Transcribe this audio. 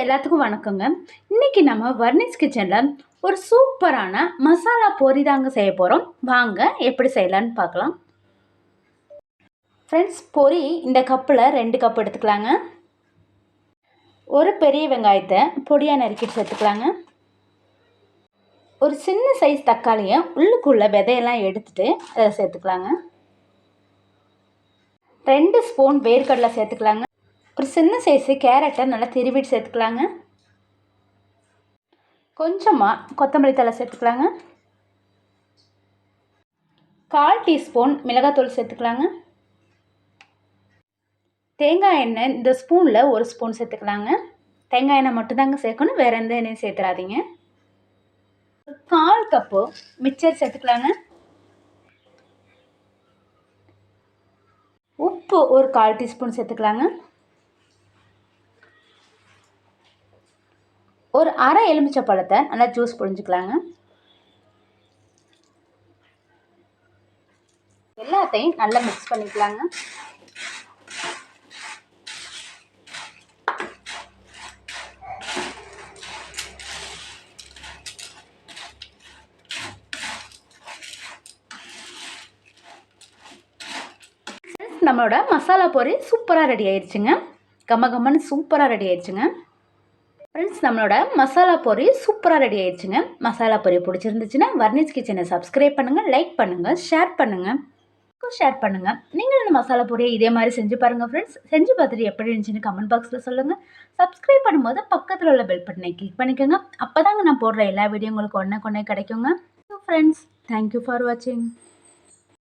எல்லாத்துக்கும் வணக்கங்க. இன்னைக்கு நம்ம வர்னிஸ் கிச்சனில் ஒரு சூப்பரான மசாலா பொரி தாங்க செய்ய போகிறோம் வாங்க எப்படி செய்யலான்னு பார்க்கலாம். ஃப்ரெண்ட்ஸ் பொரி இந்த கப்பில் ரெண்டு கப் எடுத்துக்கலாங்க. ஒரு பெரிய வெங்காயத்தை பொடியாக நறுக்கிட்டு சேர்த்துக்கலாங்க. ஒரு சின்ன சைஸ் தக்காளியை உள்ளுக்குள்ளே விதையெல்லாம் எடுத்துட்டு அதை சேர்த்துக்கலாங்க. ரெண்டு ஸ்பூன் வேர்க்கடலை சேர்த்துக்கலாங்க. ஒரு சின்ன சைஸு கேரட்டை நல்லா திருவிட்டு சேர்த்துக்கலாங்க. கொஞ்சமாக கொத்தமல்லி தழை சேர்த்துக்கலாங்க. கால் டீஸ்பூன் மிளகாத்தூள் சேர்த்துக்கலாங்க. தேங்காய் எண்ணெய் இந்த ஸ்பூனில் ஒரு ஸ்பூன் சேர்த்துக்கலாங்க. தேங்காய் எண்ணெய் மட்டும்தாங்க சேர்க்கணும் வேறு எந்த எண்ணெயும் சேர்த்துறாதீங்க. கால் கப்பு மிக்சர் சேர்த்துக்கலாங்க. உப்பு ஒரு கால் டீஸ்பூன் சேர்த்துக்கலாங்க. ஒரு அரை எலுமிச்சை பழத்தை நல்லா ஜூஸ் புழிஞ்சிக்கலாங்க. எல்லாத்தையும் நல்லா மிக்ஸ் பண்ணிக்கலாங்க. நம்மளோட மசாலா பொரி சூப்பராக ரெடி ஆயிடுச்சுங்க கம்ம கம்மன்னு சூப்பராக ரெடி ஆயிடுச்சுங்க ஃப்ரெண்ட்ஸ் நம்மளோட மசாலா பொரி சூப்பராக ரெடி ஆயிடுச்சுங்க. மசாலா பொரி பிடிச்சிருந்துச்சுன்னா வர்னிஸ் கிச்சனை சப்ஸ்கிரைப் பண்ணுங்கள் லைக் பண்ணுங்கள் ஷேர் பண்ணுங்கள் ஷேர் பண்ணுங்கள் நீங்களும் இந்த மசாலா பொரியை இதே மாதிரி செஞ்சு பாருங்கள் ஃப்ரெண்ட்ஸ் செஞ்சு பார்த்துட்டு எப்படி இருந்துச்சுன்னு கமெண்ட் பாக்ஸில் சொல்லுங்கள் சப்ஸ்கிரைப் பண்ணும்போது பக்கத்தில் உள்ள பெல் பட்டனை கிளிக் பண்ணிக்கோங்க. அப்போ தாங்க நான் போடுற எல்லா வீடியோ உங்களுக்கு ஒன்றே கொண்டே கிடைக்குங்க. ஃப்ரெண்ட்ஸ் தேங்க்யூ ஃபார் வாட்சிங்